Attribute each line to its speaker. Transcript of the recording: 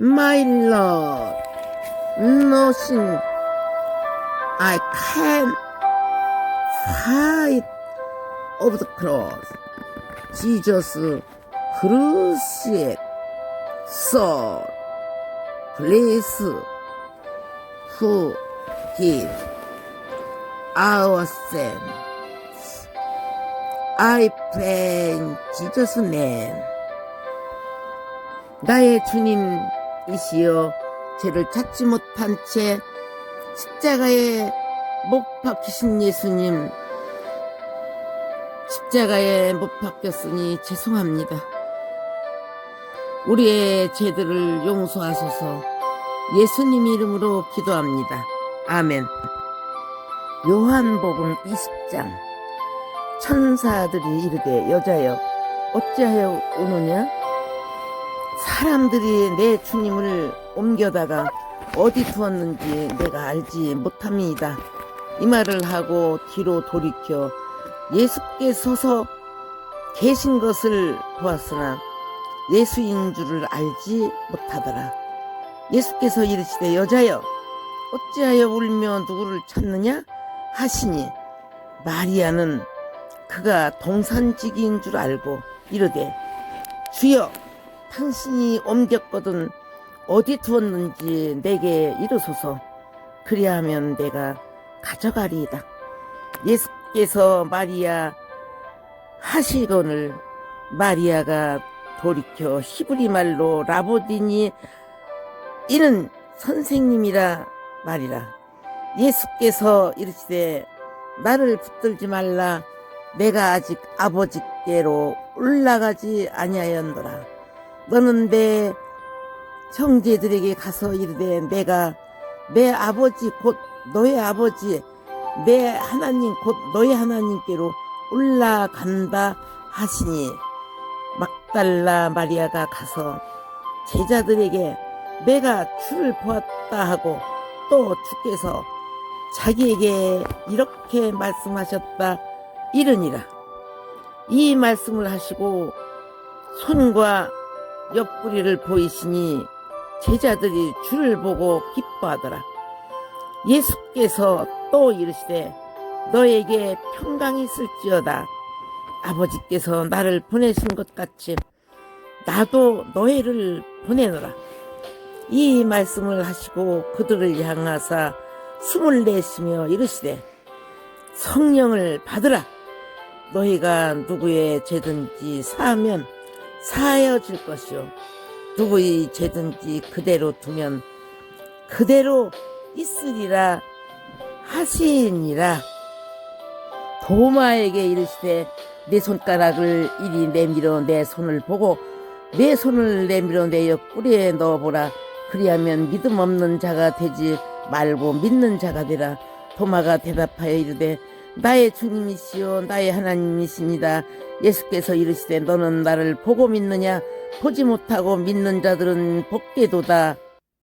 Speaker 1: My Lord, nothing I can fight of the cross. Jesus crucified, so please who give our sins. I pray in Jesus' name. 나의 주님 이시여 죄를 찾지 못한 채 십자가에 못 박히신 예수님 십자가에 못 박혔으니 죄송합니다. 우리의 죄들을 용서하소서 예수님 이름으로 기도합니다. 아멘. 요한복음 20장 천사들이 이르되 여자여 어찌하여 오느냐 사람들이 내 주님을 옮겨다가 어디 두었는지 내가 알지 못합니다. 이 말을 하고 뒤로 돌이켜 예수께 서서 계신 것을 보았으나 예수인 줄을 알지 못하더라. 예수께서 이르시되 여자여 어찌하여 울며 누구를 찾느냐 하시니 마리아는 그가 동산지기인 줄 알고 이르되 주여 당신이 옮겼거든 어디 두었는지 내게 이르소서. 그리하면 내가 가져가리이다. 예수께서 마리아 하시거늘 마리아가 돌이켜 히브리 말로 라보디니 이는 선생님이라 말이라. 예수께서 이르시되 나를 붙들지 말라. 내가 아직 아버지께로 올라가지 아니하였노라 너는 내 형제들에게 가서 이르되 내가 내 아버지 곧 너의 아버지 내 하나님 곧 너의 하나님께로 올라간다 하시니 막달라 마리아가 가서 제자들에게 내가 주를 보았다 하고 또 주께서 자기에게 이렇게 말씀하셨다 이르니라. 이 말씀을 하시고 손과 옆구리를 보이시니 제자들이 주를 보고 기뻐하더라. 예수께서 또 이르시되 너에게 평강이 있을지어다. 아버지께서 나를 보내신 것 같이 나도 너희를 보내노라. 이 말씀을 하시고 그들을 향하사 숨을 내쉬며 이르시되 성령을 받으라. 너희가 누구의 죄든지 사하면 사하여질 것이요. 누구의 죄든지 그대로 두면 그대로 있으리라 하시니라. 도마에게 이르시되 내 손가락을 이리 내밀어 내 손을 보고 내 손을 내밀어 내 옆구리에 넣어보라. 그리하면 믿음 없는 자가 되지 말고 믿는 자가 되라. 도마가 대답하여 이르되 나의 주님이시요 나의 하나님이십니다. 예수께서 이르시되 너는 나를 보고 믿느냐? 보지 못하고 믿는 자들은 복되도다